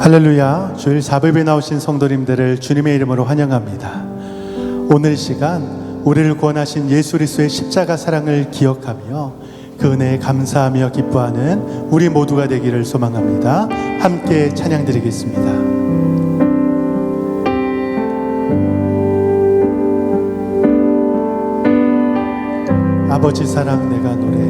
할렐루야. 주일 사부에 나오신 성도님들을 주님의 이름으로 환영합니다. 오늘 시간 우리를 구원하신 예수 그리스도의 십자가 사랑을 기억하며 그 은혜에 감사하며 기뻐하는 우리 모두가 되기를 소망합니다. 함께 찬양 드리겠습니다. 아버지 사랑 내가 노래해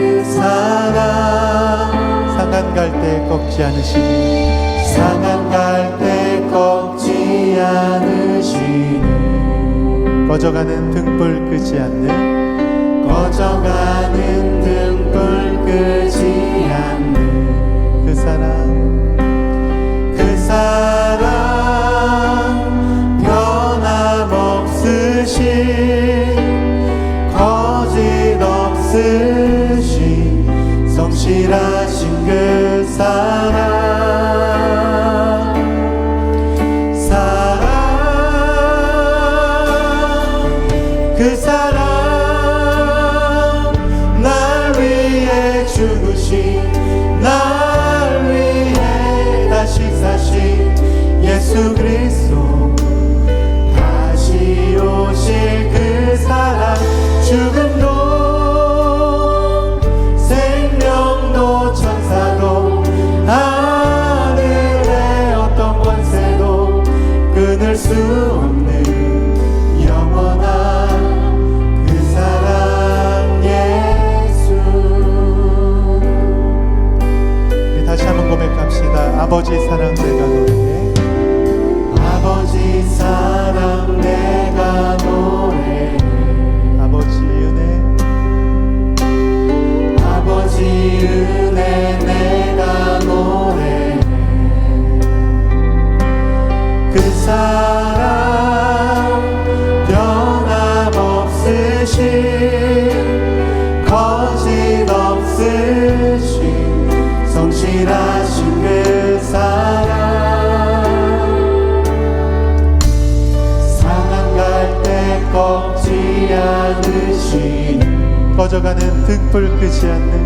갈 때 꺾지 않으시니 상한 갈 때 꺾지 않으시니. 꺼져가는 등불 끄지 않는 꺼져가는 등불 끄지 죽으신 날 위해 다시 사신 예수 그리스도 아버지 사랑 내가 노래해 아버지 사랑 내가 노래해 아버지 은혜. 아버지 은혜 내가 노래해 그 사랑 변함없으신 꺼져가는 등불 끄지 않는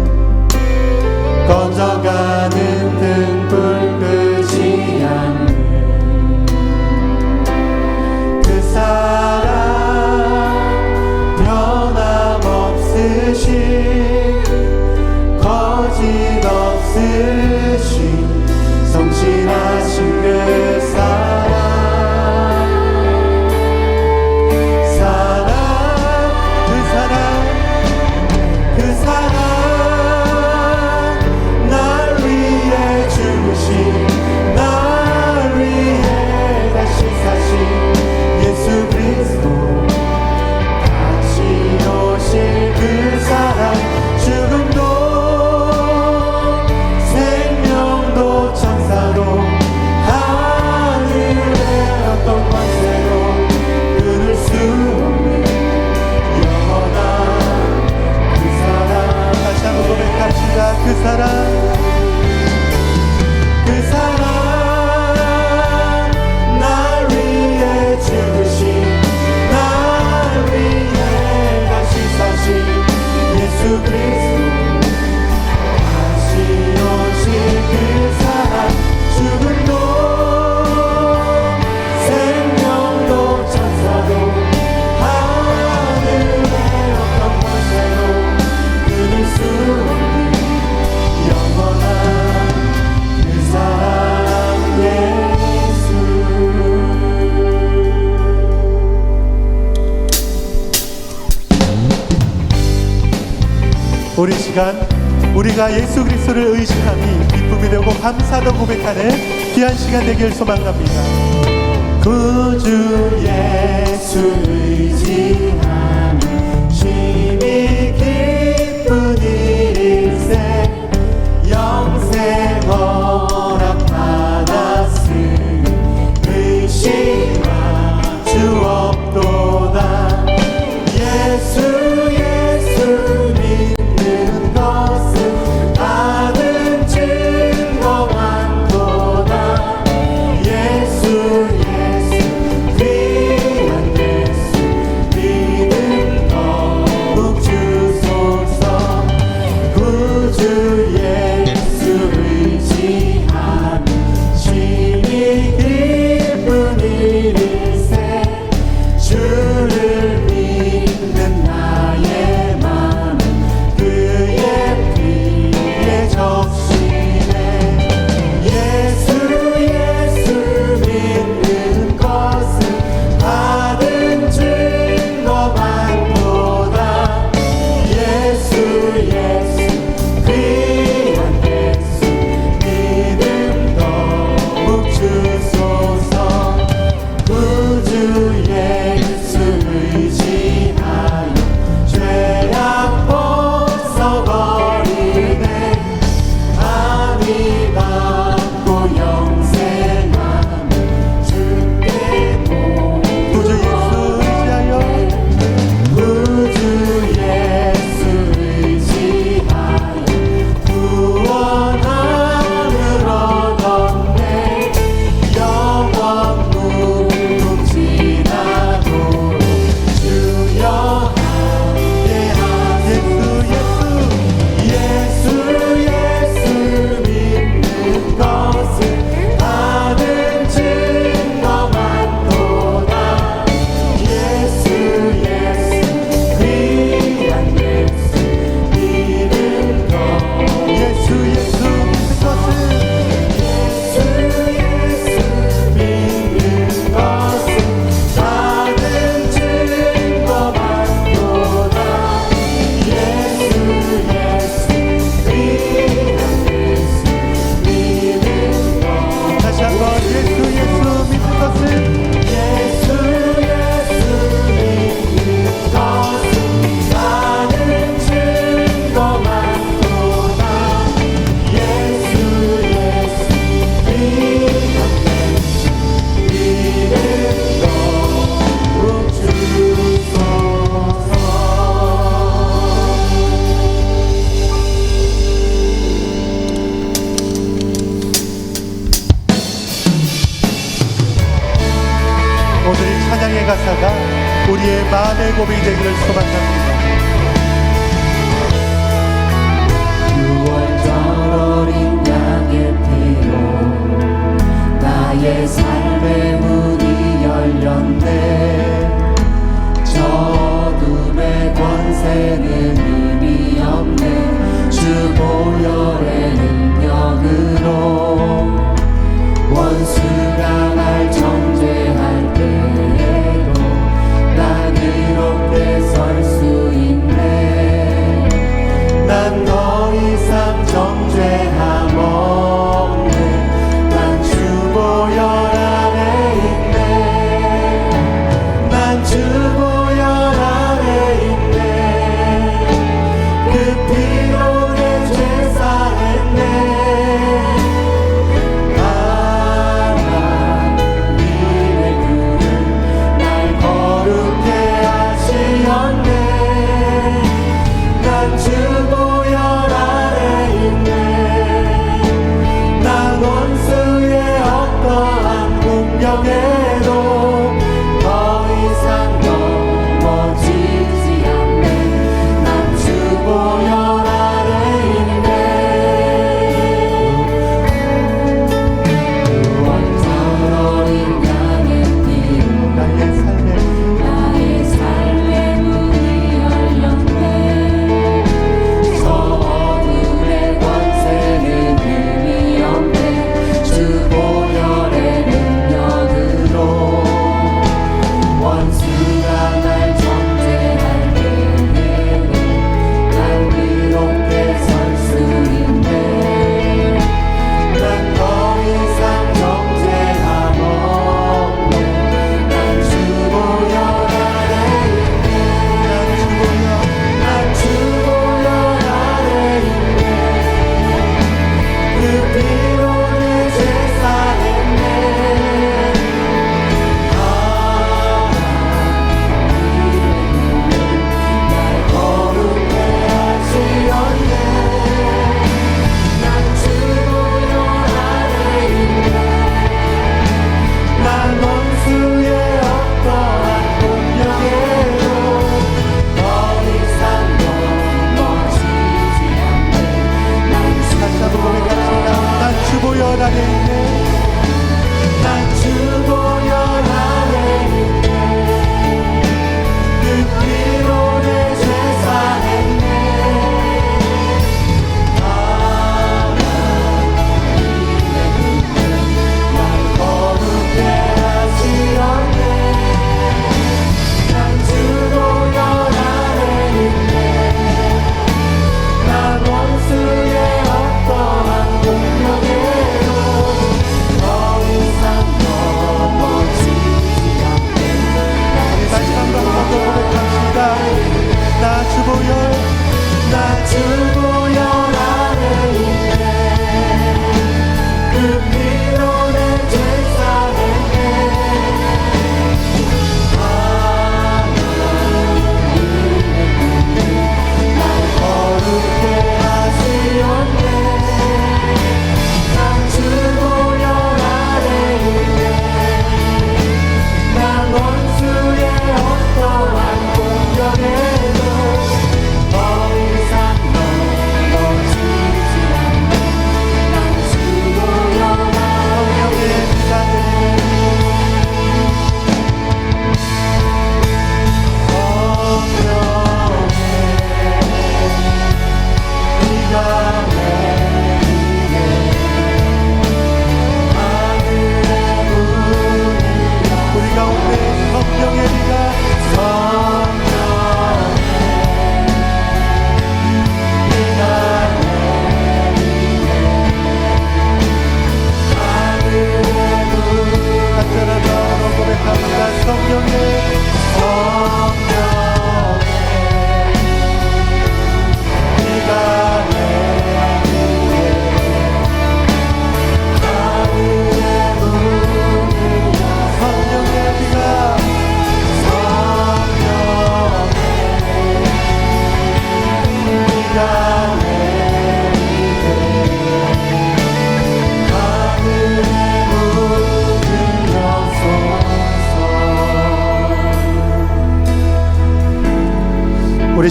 우리가 예수 그리스도를 의지함이 기쁨이 되고 감사도 고백하는 귀한 시간 되길 소망합니다. 구주 예수 의지함 힘이 기쁜 일세 영생 허락 받았음 의심아 주 없도다 예수 가사가 우리의 마음의 고백이 되기를 소망합니다. 나의 삶의 문이 열렸네 저 어둠의 권세는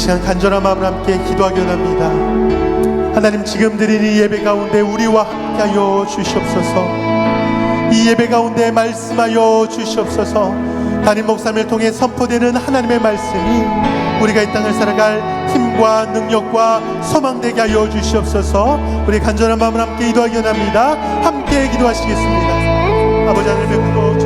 시간 간절한 마음으로 함께 기도하기 원합니다. 하나님 지금 드리는 이 예배 가운데 우리와 함께하여 주시옵소서. 이 예배 가운데 말씀하여 주시옵소서. 담임 목사님을 통해 선포되는 하나님의 말씀이 우리가 이 땅을 살아갈 힘과 능력과 소망되게 하여 주시옵소서. 우리 간절한 마음을 함께 기도하기 원합니다. 함께 기도하시겠습니다. 아버지 하나님 베풀어